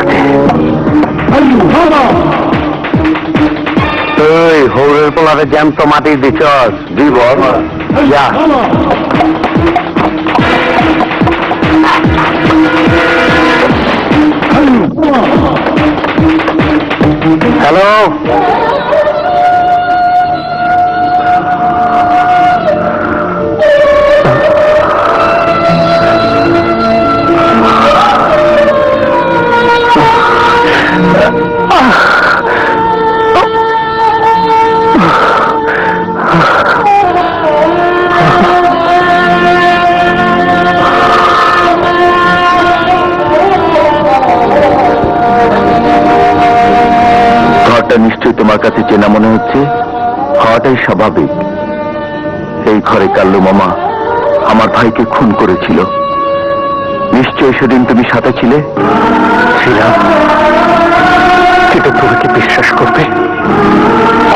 আছে তুই হৌরের পোলারে জ্যান্ত মাটি দিছস। দুই যা। হ্যালো। ঘরটা নিশ্চয়ই তোমার কাছে চেনা মনে হচ্ছে? হওয়াটাই স্বাভাবিক। এই ঘরে কাল্লু মামা আমার ভাইকে খুন করেছিল। নিশ্চয় সেদিন তুমি সাথে ছিলে? ছিলাম কিন্তু তুমি কি বিশ্বাস করবে।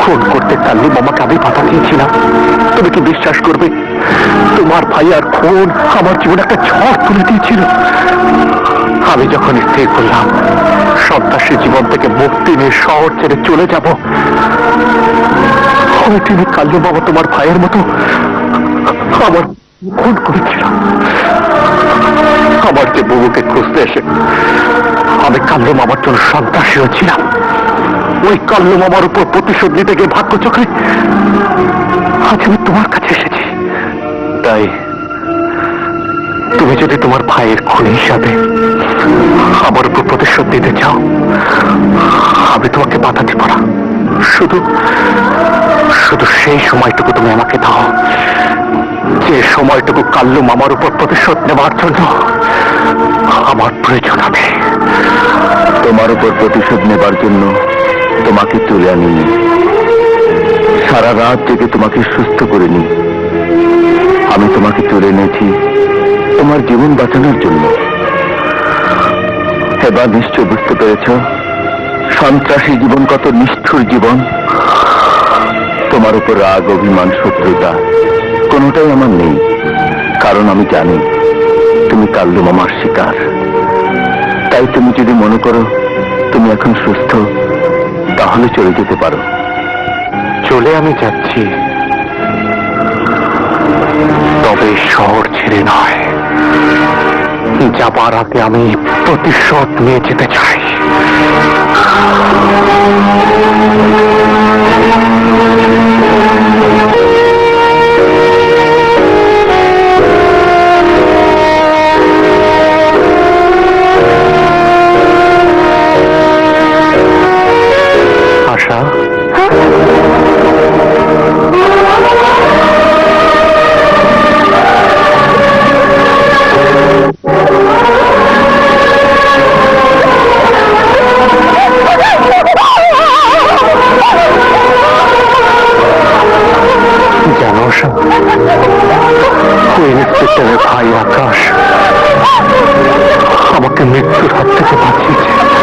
খুন করতে কাল্লু মামাকে আমি বাধা দিয়েছিলাম। তুমি কি বিশ্বাস করবে? তোমার ভাই আর খুন আমার জীবনে একটা ঝড় তুলে দিয়েছিল। আমি যখন স্থির করলাম সন্ত্রাসী জীবন থেকে মুক্তি নিয়ে শহর ছেড়ে চলে যাব। দিনে কাল্লু বাবা তোমার ভাইয়ের মতো আমার খুন করেছিল আমার যে বুবুকে খুঁজতে এসে আমি কাল্লু মামার জন্য সন্ত্রাসী হয়েছিলাম। ওই কাল্লু মামার উপর প্রতিশোধ নিতে গিয়ে ভাগ্য চোখে আজ আমি তোমার কাছে এসেছি। তাই তুমি যদি তোমার ভাইয়ের খুনি হিসাবে আমার উপর প্রতিশোধ দিতে চাও, আমি তোমাকে বাধা না। শুধু শুধু সেই সময়টুকু তুমি আমাকে দাও। যে সময়টুকু কাল্লু মামার উপর প্রতিশোধ নেবার জন্য আমার প্রয়োজন হবে তোমার উপর প্রতিশোধ নেবার জন্য তোমাকে তুলে আনিনি। সারা রাত জেগে তোমাকে সুস্থ করে নি আমি তোমাকে তুলে এনেছি তোমার জীবন বাঁচানোর জন্য। এবার নিশ্চয় বুঝতে পেরেছ, সন্ত্রাসী জীবন কত নিষ্ঠুর জীবন। তোমার উপর রাগ, অভিমান, শত্রুতা কোনোটাই আমার নেই, কারণ আমি জানি তুমি কাল্লু মামার শিকার। তাই তুমি যদি মনে করো তুমি এখন সুস্থ, তাহলে চলে যেতে পারো। চলে আমি যাচ্ছি। তবে শহর ছেড়ে নয়। যাবার আগে আমি প্রতিশোধ নিয়ে যেতে চাই। ভাই আকাশ আমাকে মৃত্যুর হাত থেকে বাঁচিয়েছে।